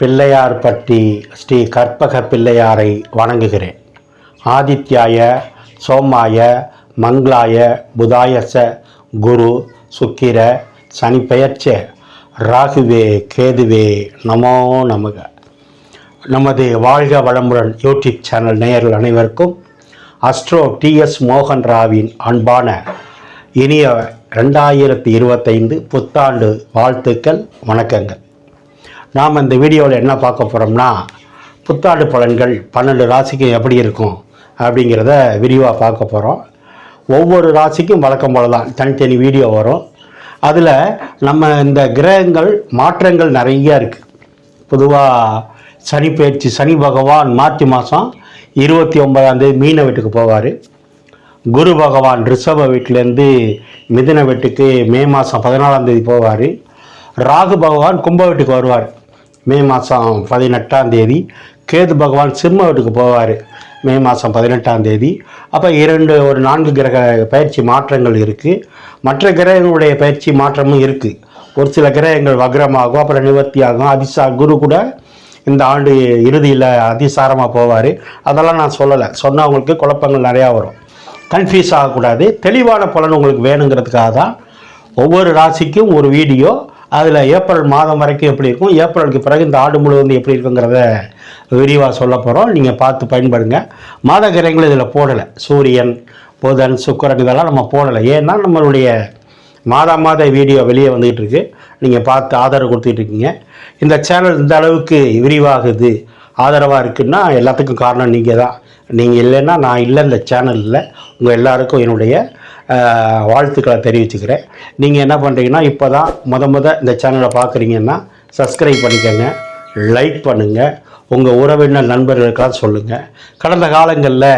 பிள்ளையார்பட்டி ஸ்ரீ கற்பக பிள்ளையாரை வணங்குகிறேன். ஆதித்யாய சோமாய மங்களாய புதாயச குரு சுக்கிர சனி பெயர்ச்ச ராகுவே கேதுவே நமோ நமக. நமது வாழ்க வளமுடன் யூடியூப் சேனல் நேயர்கள் அனைவருக்கும் அஸ்ட்ரோ டிஎஸ் மோகன் ராவின் அன்பான இனிய ரெண்டாயிரத்தி இருபத்தைந்து புத்தாண்டு வாழ்த்துக்கள் வணக்கங்கள். நாம் இந்த வீடியோவில் என்ன பார்க்க போகிறோம்னா புத்தாண்டு பலன்கள் பன்னெண்டு ராசிக்கு எப்படி இருக்கும் அப்படிங்கிறத விரிவாக பார்க்க போகிறோம் ஒவ்வொரு ராசிக்கும் வழக்கம் போல தான் தனித்தனி வீடியோ வரும். அதில் நம்ம இந்த கிரகங்கள் மாற்றங்கள் நிறையா இருக்குது பொதுவாக சனி பயிற்சி சனி பகவான் மார்ச் மாதம் இருபத்தி ஒன்பதாந்தேதி மீன வீட்டுக்கு போவார். குரு பகவான் ரிஷப வீட்டிலேருந்து மிதுன வீட்டுக்கு மே மாதம் பதினாலாம் தேதி போவார். ராகு பகவான் கும்ப வீட்டுக்கு வருவார். மே மாதம் பதினெட்டாம் தேதி கேது பகவான் சிம்ம வீட்டுக்கு போவார். மே மாதம் பதினெட்டாம் தேதி. அப்போ இரண்டு ஒரு நான்கு கிரக பயிற்சி மாற்றங்கள் இருக்குது மற்ற கிரகங்களுடைய பயிற்சி மாற்றமும் இருக்குது ஒரு சில கிரகங்கள் வக்ரமாகும் அப்புறம் நிவர்த்தி ஆகும் அதிசா குரு கூட இந்த ஆண்டு இறுதியில் அதிசாரமாக போவார். அதெல்லாம் நான் சொல்லலை. சொன்னவங்களுக்கு குழப்பங்கள் நிறையா வரும். கன்ஃபியூஸ் ஆகக்கூடாது. தெளிவான பலன் உங்களுக்கு வேணுங்கிறதுக்காக தான் ஒவ்வொரு ராசிக்கும் ஒரு வீடியோ அதில் ஏப்ரல் மாதம் வரைக்கும் எப்படி இருக்கும்? ஏப்ரலுக்கு பிறகு இந்த ஆண்டு முழுவதும் எப்படி இருக்குங்கிறத விரிவாக சொல்ல போகிறோம் நீங்கள் பார்த்து பயன்படுங்க. மாத கிரகங்கள் இதில் போடலை. சூரியன் புதன் சுக்கரன் இதெல்லாம் நம்ம போடலை. ஏன்னா நம்மளுடைய மாதா மாத வீடியோ வெளியே வந்துகிட்டு இருக்கு. நீங்கள் பார்த்து ஆதரவு கொடுத்துட்டு இருக்கீங்க. இந்த சேனல் இந்த அளவுக்கு விரிவாகுது ஆதரவாக இருக்குன்னா எல்லாத்துக்கும் காரணம் நீங்கள் தான் நீங்கள் இல்லைன்னா நான் இல்லை இந்த சேனலில் உங்கள் எல்லாருக்கும் என்னுடைய வாழ்த்துக்களை தெரிவிச்சுக்கிறேன். நீங்கள் என்ன பண்ணுறீங்கன்னா இப்போ தான் முத முத இந்த சேனலை பார்க்குறீங்கன்னா சப்ஸ்கிரைப் பண்ணிக்கோங்க லைக் பண்ணுங்கள் உங்கள் உறவினர் நண்பர்களுக்கெல்லாம் சொல்லுங்கள் கடந்த காலங்களில்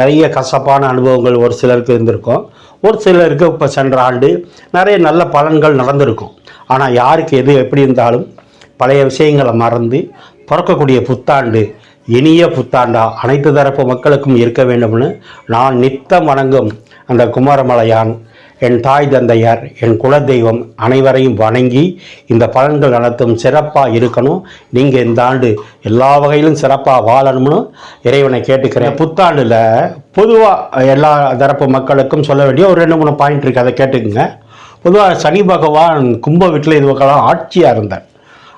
நிறைய கசப்பான அனுபவங்கள் ஒரு சிலருக்கு இருந்திருக்கும். ஒரு சிலருக்கு இப்போ சென்ற ஆண்டு நிறைய நல்ல பலன்கள் நடந்திருக்கும். ஆனால் யாருக்கு எது எப்படி இருந்தாலும் பழைய விஷயங்களை மறந்து பிறக்கக்கூடிய புத்தாண்டு இனிய புத்தாண்டா அனைத்து தரப்பு மக்களுக்கும் இருக்க வேண்டும்னு நான் நித்தம் வணங்கும் அந்த குமாரமலையான் என் தாய் தந்தையார் என் குலதெய்வம் அனைவரையும் வணங்கி இந்த பலன்கள் அனைத்தும் சிறப்பாக இருக்கணும். நீங்கள் இந்த ஆண்டு எல்லா வகையிலும் சிறப்பாக வாழணும்னு இறைவனை கேட்டுக்கிறேன். புத்தாண்டில் பொதுவாக எல்லா தரப்பு மக்களுக்கும் சொல்ல வேண்டிய ஒரு ரெண்டு மூணு பாயிண்ட் இருக்குது அதை கேட்டுக்குங்க. பொதுவாக சனி பகவான் கும்ப வீட்டில் இது பக்கம்லாம் ஆட்சியாக இருந்தார்.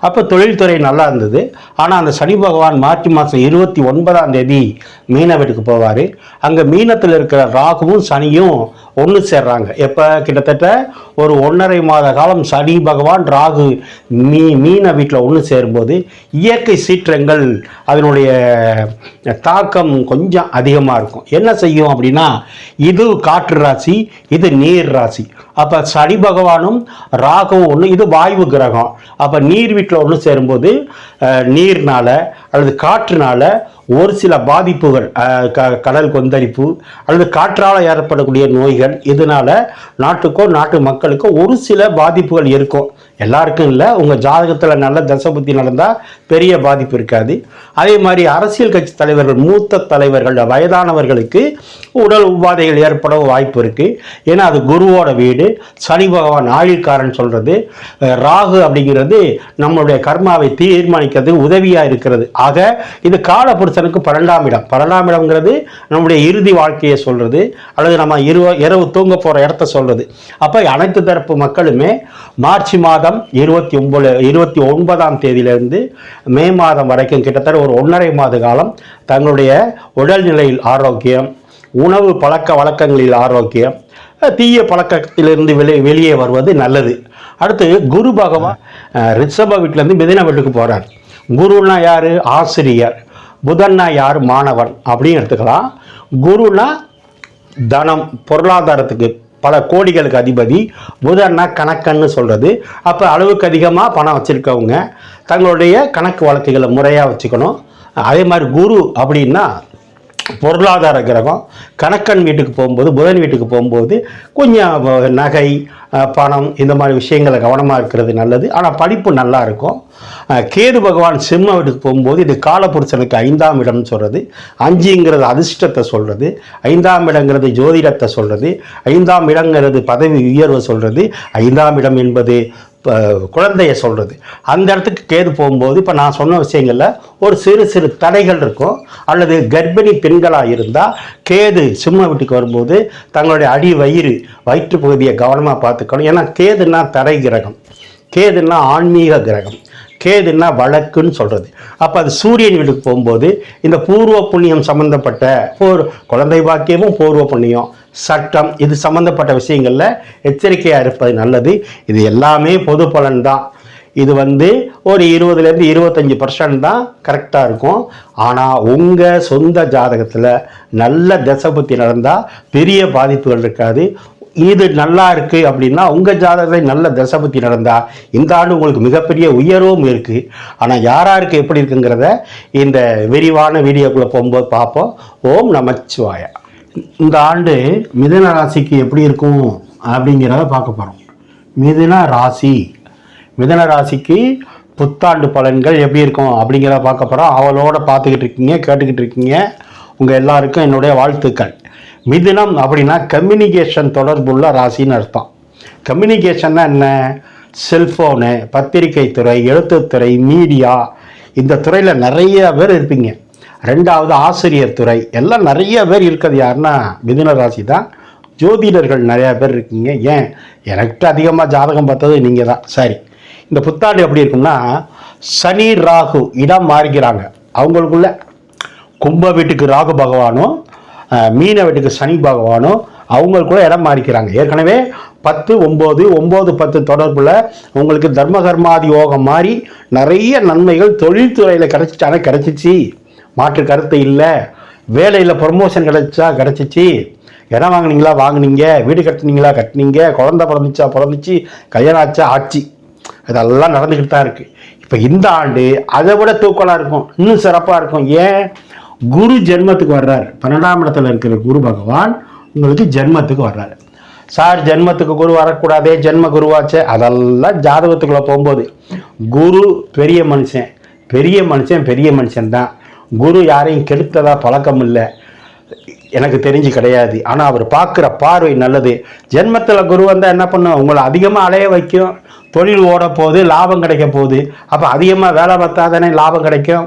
அப்போ தொழில்துறை நல்லா இருந்தது. ஆனால் அந்த சனி பகவான் மார்ச் மாதம் இருபத்தி ஒன்பதாம் தேதி மீன வீட்டுக்கு போவார். அங்கே மீனத்தில் இருக்கிற ராகுவும் சனியும் ஒன்று சேர்றாங்க. எப்போ? கிட்டத்தட்ட ஒரு ஒன்றரை மாத காலம் சனி பகவான் ராகு மீ மீன வீட்டில் ஒன்று சேரும்போது இயற்கை சீற்றங்கள் அதனுடைய தாக்கம் கொஞ்சம் அதிகமாக இருக்கும். என்ன செய்யும் அப்படின்னா இது காற்று ராசி இது நீர் ராசி. அப்போ சனி பகவானும் ராகவும் ஒன்று இது வாயு கிரகம். அப்போ நீர் வீட்டில் ஒன்று சேரும்போது அஹ், நீர்னால அல்லது காற்றுனால ஒரு சில பாதிப்புகள் அஹ், க கடல் கொந்தளிப்பு அல்லது காற்றால் ஏற்படக்கூடிய நோய்கள் இதனால நாட்டுக்கோ நாட்டு மக்களுக்கோ ஒரு சில பாதிப்புகள் இருக்கும். எல்லாருக்கும் இல்லை. உங்கள் ஜாதகத்தில் நல்ல தசபுத்தி நடந்தால் பெரிய பாதிப்பு இருக்காது. அதே மாதிரி அரசியல் கட்சி தலைவர்கள் மூத்த தலைவர்கள் வயதானவர்களுக்கு உடல் உபாதைகள் ஏற்பட வாய்ப்பு இருக்குது ஏன்னா அது குருவோட வீடு. சனி பகவான் ஆயுள்காரன் சொல்கிறது ராகு அப்படிங்கிறது நம்மளுடைய கர்மாவை தீர்மானிக்கிறது உதவியாக இருக்கிறது. ஆக இது காலபுருஷனுக்கு பன்னெண்டாம் இடம். பன்னெண்டாம் இடம்ங்கிறது நம்முடைய இறுதி வாழ்க்கையை சொல்கிறது அல்லது நம்ம இரவு இரவு தூங்க போகிற இடத்த சொல்கிறது அப்போ அனைத்து தரப்பு மக்களுமே மார்ச் மாதம் இருபத்தி ஒன்பது இருபத்தி ஒன்பதாம் தேதியிலிருந்து மே மாதம் வரைக்கும் கிட்டத்தட்ட ஒரு ஒன்றரை மாத காலம் தங்களுடைய உடல்நிலையில் ஆரோக்கியம் உணவு பழக்க வழக்கங்களில் ஆரோக்கியம் தீய பழக்கத்திலிருந்து வெளியே வெளியே வருவது நல்லது. அடுத்து குரு பகவான் ரிஷப வீட்டிலேருந்து மிதின வீட்டுக்கு போகிறார் குருன்னா யார்? ஆசிரியர். புதன்னா யார்? மாணவன் அப்படின்னு எடுத்துக்கலாம். குருனா தனம் பொருளாதாரத்துக்கு பல கோடிகளுக்கு அதிபதி புதன்னா கணக்கன்னு சொல்கிறது அப்போ அளவுக்கு அதிகமாக பணம் வச்சுருக்கவங்க தங்களுடைய கணக்கு வழக்குகளை முறையாக வச்சுக்கணும். அதே மாதிரி குரு அப்படின்னா பொருளாதார கிரகம் கணக்கன் வீட்டுக்கு போகும்போது புதன் வீட்டுக்கு போகும்போது கொஞ்சம் நகை பணம் இந்த மாதிரி விஷயங்களை கவனமாக இருக்கிறது நல்லது. ஆனால் படிப்பு நல்லா இருக்கும். கேது பகவான் சிம்ம வீட்டுக்கு போகும்போது இது காலபுருஷனுக்கு ஐந்தாம் இடம்னு சொல்கிறது அஞ்சுங்கிறது அதிர்ஷ்டத்தை சொல்கிறது ஐந்தாம் இடங்கிறது ஜோதிடத்தை சொல்கிறது ஐந்தாம் இடங்கிறது பதவி உயர்வை சொல்கிறது ஐந்தாம் இடம் என்பது குழந்தைய சொல்கிறது அந்த இடத்துக்கு கேது போகும்போது இப்போ நான் சொன்ன விஷயங்களில் ஒரு சிறு சிறு தடைகள் இருக்கும். அல்லது கர்ப்பிணி பெண்களாக இருந்தால் கேது சிம்ம வீட்டுக்கு வரும்போது தங்களுடைய அடி வயிறு வயிற்று பகுதியை கவனமாக பார்த்துக்கணும். ஏன்னா கேதுன்னா தடை கிரகம். கேதுன்னா ஆன்மீக கிரகம். கேதுன்னா வழக்குன்னு சொல்கிறது அப்போ அது சூரியன் வீட்டுக்கு போகும்போது இந்த பூர்வ புண்ணியம் சம்மந்தப்பட்ட ஒரு குழந்தை பாக்கியமும் பூர்வ புண்ணியம் சட்டம் இது சம்மந்தப்பட்ட விஷயங்களில் எச்சரிக்கையாக இருப்பது நல்லது. இது எல்லாமே பொது பலன் தான் இது வந்து ஒரு இருபதுலேருந்து இருபத்தஞ்சி பர்சன்ட் தான் கரெக்டாக இருக்கும். ஆனால் உங்கள் சொந்த ஜாதகத்தில் நல்ல தசபுத்தி நடந்தால் பெரிய பாதிப்புகள் இருக்காது. இது நல்லா இருக்கு அப்படின்னா உங்கள் ஜாதகத்தில் நல்ல தசபுத்தி நடந்தா இந்த ஆண்டு உங்களுக்கு மிகப்பெரிய உயர்வும் இருக்குது ஆனால் யாராருக்கு எப்படி இருக்குங்கிறத இந்த விரிவான வீடியோக்குள்ளே போகும்போது பார்ப்போம். ஓம் நமச்சிவாயா. இந்த ஆண்டு மிதன ராசிக்கு எப்படி இருக்கும் அப்படிங்கிறத பார்க்க போகிறோம் மிதுன ராசி. மிதன ராசிக்கு புத்தாண்டு பலன்கள் எப்படி இருக்கும் அப்படிங்கிறத பார்க்க போகிறோம் அவளோட பார்த்துக்கிட்டு இருக்கீங்க கேட்டுக்கிட்டு இருக்கீங்க. உங்கள் எல்லாருக்கும் என்னுடைய வாழ்த்துக்கள். மிதுனம் அப்படின்னா கம்யூனிகேஷன் தொடர்புள்ள ராசின்னு அர்த்தம். கம்யூனிகேஷன்னா என்ன? செல்ஃபோனு பத்திரிகை துறை எழுத்துத்துறை மீடியா இந்த துறையில் நிறைய பேர் இருப்பீங்க. ரெண்டாவது ஆசிரியர் துறை. எல்லாம் நிறைய பேர் இருக்கிறது யாருன்னா மிதுன ராசி தான். ஜோதிடர்கள் நிறையா பேர் இருக்கீங்க. ஏன்? எனக்கு அதிகமாக ஜாதகம் பார்த்தது நீங்கள் தான் சரி. இந்த புத்தாண்டு எப்படி இருக்கும்னா சனி ராகு இடம் மாறிக்கிறாங்க. அவங்களுக்குள்ள கும்ப வீட்டுக்கு ராகு பகவானும் மீன வீட்டுக்கு சனி பகவானும் அவங்களுக்குள்ள இடம் மாறிக்கிறாங்க. ஏற்கனவே பத்து ஒம்பது ஒம்பது பத்து தொடர்பில் உங்களுக்கு தர்ம கர்மாதி யோகம் மாதிரி நிறைய நன்மைகள் தொழில்துறையில் கிடைச்சிட்டானே கிடச்சிச்சு. மாற்று கருத்து இல்லை. வேலையில் ப்ரொமோஷன் கிடச்சா கிடச்சிச்சு. இடம் வாங்குனீங்களா? வாங்குனீங்க. வீடு கட்டுனீங்களா? கட்டுனீங்க. குழந்தை பிறந்துச்சா? பிறந்துச்சு. கல்யாணம் ஆச்சா? ஆச்சு. இதெல்லாம் நடந்துக்கிட்டு தான் இருக்குது இப்போ இந்த ஆண்டு அதை விட தூக்கலாக இருக்கும். இன்னும் சிறப்பாக இருக்கும். ஏன்? குரு ஜென்மத்துக்கு வர்றார். பன்னெண்டாம் இடத்துல இருக்கிற குரு பகவான் உங்களுக்கு ஜென்மத்துக்கு வர்றாரு. சார் ஜென்மத்துக்கு குரு வரக்கூடாதே? ஜென்ம குருவாச்சே? அதெல்லாம் ஜாதகத்துக்குள்ளே போகும்போது. குரு பெரிய மனுஷன். பெரிய மனுஷன் பெரிய மனுஷன் தான் குரு யாரையும் கெடுத்ததாக பழக்கம் இல்லை எனக்கு தெரிஞ்சு கிடையாது. ஆனால் அவர் பார்க்குற பார்வை நல்லது. ஜென்மத்தில் குரு வந்தால் என்ன பண்ணும்? உங்களை அதிகமாக அலைய வைக்கும். தொழில் ஓட போகுது லாபம் கிடைக்க போகுது. அப்போ அதிகமாக வேலை பார்த்தா தானே லாபம் கிடைக்கும்.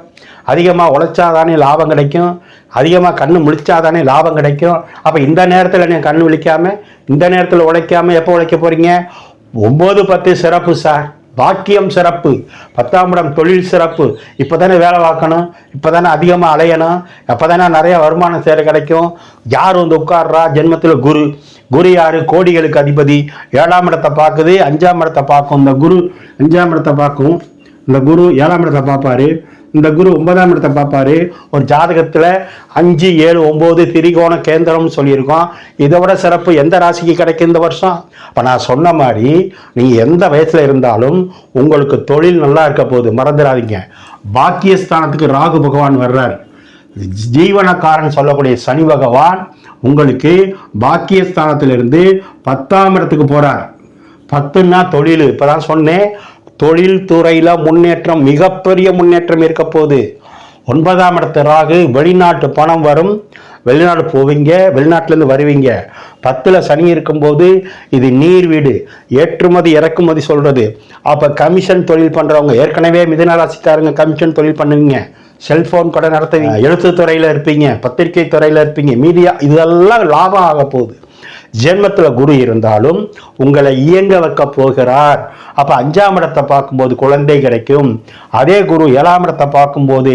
அதிகமாக உழைச்சா தானே லாபம் கிடைக்கும். அதிகமாக கண் முழிச்சா தானே லாபம் கிடைக்கும். அப்போ இந்த நேரத்தில் நீங்கள் கண் விழிக்காமல் இந்த நேரத்தில் உழைக்காம எப்போ உழைக்க போகிறீங்க ஒம்பது பத்து சிறப்பு சார். பாக்கியம் சிறப்பு. பத்தாம் இடம் தொழில் சிறப்பு. இப்போ தானே வேலை பார்க்கணும். இப்போ தானே அதிகமாக அலையணும். அப்போ தானே நிறைய வருமானம் சேர கிடைக்கும். யார் வந்து உட்கார்றா? ஜென்மத்தில் குரு. குரு யார்? கோடிகளுக்கு அதிபதி. ஏழாம் இடத்தை பார்க்குது அஞ்சாம் இடத்தை பார்க்கும். இந்த குரு அஞ்சாம் இடத்தை பார்க்கும். இந்த குரு ஏழாம் இடத்தை பார்ப்பாரு. இந்த குரு ஒன்பதாம் இடத்தை பார்ப்பாரு. ஒரு ஜாதகத்தில் அஞ்சு ஏழு ஒம்பது திரிகோண கேந்திரம்னு சொல்லியிருக்கோம். இதை விட சிறப்பு எந்த ராசிக்கு கிடைக்கும் இந்த வருஷம்? இப்போ நான் சொன்ன மாதிரி நீங்கள் எந்த வயசில் இருந்தாலும் உங்களுக்கு தொழில் நல்லா இருக்க போகுது. மறந்துடாதீங்க. பாக்கியஸ்தானத்துக்கு ராகு பகவான் வர்றார். ஜீவனக்காரன் சொல்லக்கூடிய சனி பகவான் உங்களுக்கு பாக்கியஸ்தானத்திலிருந்து பத்தாம் இடத்துக்கு போறார். பத்துன்னா தொழில். இப்பதான் சொன்னேன் தொழில் துறையில முன்னேற்றம் மிகப்பெரிய முன்னேற்றம் இருக்க போகுது. ஒன்பதாம் இடத்து ராகு வெளிநாட்டு பணம் வரும். வெளிநாடு போவீங்க வெளிநாட்டிலேருந்து வருவீங்க. பத்தில் சனி இருக்கும்போது இது நீர் வீடு ஏற்றுமதி இறக்குமதி சொல்கிறது அப்போ கமிஷன் தொழில் பண்ணுறவங்க ஏற்கனவே மிதனராசிக்காரங்க கமிஷன் தொழில் பண்ணுவீங்க. செல்போன் கடை நடத்துவீங்க. எழுத்து துறையில் இருப்பீங்க பத்திரிகை துறையில் இருப்பீங்க மீடியா இதெல்லாம் லாபம் ஆக போகுது. ஜென்மத்தில் குரு இருந்தாலும் உங்களை இயங்க வைக்க போகிறார். அப்போ அஞ்சாம் இடத்தை பார்க்கும்போது குழந்தை கிடைக்கும். அதே குரு ஏழாம் இடத்தை பார்க்கும்போது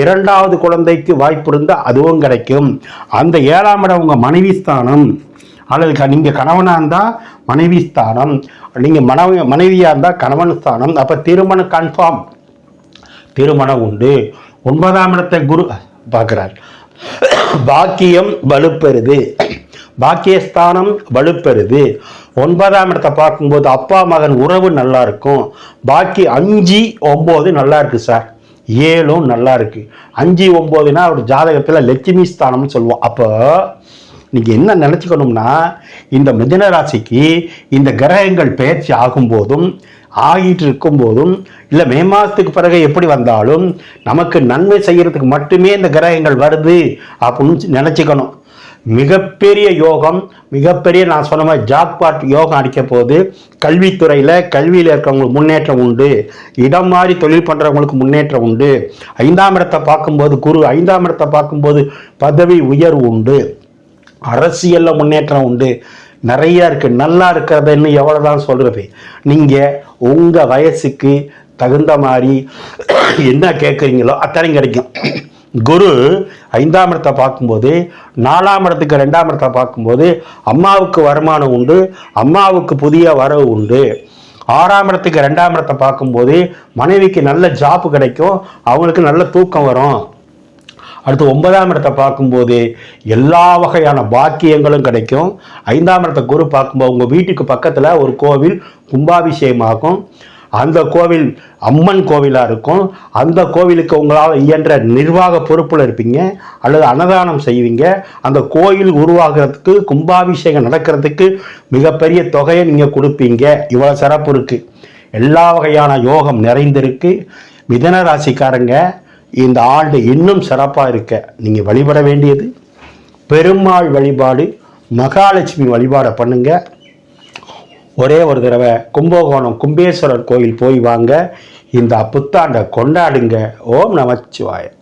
இரண்டாவது குழந்தைக்கு வாய்ப்பு இருந்தால் அதுவும் கிடைக்கும். அந்த ஏழாம் இடம் உங்கள் மனைவி ஸ்தானம். அல்லது நீங்கள் நீங்க இருந்தால் மனைவி ஸ்தானம். நீங்கள் மனைவி மனைவியாக இருந்தால் கணவன் ஸ்தானம். அப்போ திருமணம் கன்ஃபார்ம் திருமணம் உண்டு. ஒன்பதாம் இடத்தை குரு பார்க்கிறார். பாக்கியம் வலுப்பெறுது. பாக்கியஸ்தானம் வலுப்பெறுது. ஒன்பதாம் இடத்தை பார்க்கும்போது அப்பா மகன் உறவு நல்லா இருக்கும். பாக்கி அஞ்சு ஒம்பது நல்லா இருக்கு சார் ஏழும் நல்லா இருக்கு. அஞ்சு ஒம்போதுனா அவர் ஜாதகத்தில் லட்சுமி ஸ்தானம்னு சொல்லுவோம். அப்போ நீங்கள் என்ன நினச்சிக்கணும்னா இந்த மிதன ராசிக்கு இந்த கிரகங்கள் பயிற்சி ஆகும்போதும் ஆகிட்டு இருக்கும்போதும் இல்லை மே மாதத்துக்கு பிறகு எப்படி வந்தாலும் நமக்கு நன்மை செய்கிறதுக்கு மட்டுமே இந்த கிரகங்கள் வருது அப்படின்னு நினச்சிக்கணும். மிகப்பெரிய யோகம் மிகப்பெரிய நான் சொன்ன மாதிரி ஜாக்பாட் யோகம் அடிக்க போது கல்வித்துறையில் கல்வியில் இருக்கிறவங்களுக்கு முன்னேற்றம் உண்டு. இடம் மாறி தொழில் பண்ணுறவங்களுக்கு முன்னேற்றம் உண்டு. ஐந்தாம் இடத்தை பார்க்கும்போது குரு ஐந்தாம் இடத்தை பார்க்கும்போது பதவி உயர்வு உண்டு. அரசியலில் முன்னேற்றம் உண்டு. நிறையா இருக்குது நல்லா இருக்கிறதுன்னு எவ்வளோ தான் சொல்கிறது நீங்கள் உங்கள் வயசுக்கு தகுந்த மாதிரி என்ன கேட்குறீங்களோ அத்தனை கிடைக்கும். குரு ஐந்தாம் இடத்தை பார்க்கும்போது நாலாம் இடத்துக்கு ரெண்டாம் இடத்தை பார்க்கும்போது அம்மாவுக்கு வருமானம் உண்டு அம்மாவுக்கு புதிய வரவு உண்டு. ஆறாம் இடத்துக்கு ரெண்டாம் இடத்தை பார்க்கும்போது மனைவிக்கு நல்ல ஜாப் கிடைக்கும் அவங்களுக்கு நல்ல தூக்கம் வரும். அடுத்து ஒன்பதாம் இடத்தை பார்க்கும்போது எல்லா வகையான பாக்கியங்களும் கிடைக்கும். ஐந்தாம் இடத்தை குரு பார்க்கும்போது உங்கள் வீட்டுக்கு பக்கத்தில் ஒரு கோவில் கும்பாபிஷேகமாகும். அந்த கோவில் அம்மன் கோவிலாக இருக்கும். அந்த கோவிலுக்கு உங்களால் இயன்ற நிர்வாக பொறுப்பில் இருப்பீங்க. அல்லது அன்னதானம் செய்வீங்க. அந்த கோயில் உருவாகிறதுக்கு கும்பாபிஷேகம் நடக்கிறதுக்கு மிகப்பெரிய தொகையை நீங்கள் கொடுப்பீங்க. இவ்வளோ சிறப்பு இருக்குது எல்லா வகையான யோகம் நிறைந்திருக்கு. மிதன ராசிக்காரங்க இந்த ஆண்டு இன்னும் சிறப்பாக இருக்க நீங்கள் வழிபட வேண்டியது. பெருமாள் வழிபாடு மகாலட்சுமி வழிபாடை பண்ணுங்க. ஒரே ஒரு தடவை கும்பகோணம் கும்பேஸ்வரர் கோயில் போய் வாங்க. இந்த புத்தாண்டை கொண்டாடுங்க. ஓம் நமச்சிவாயம்.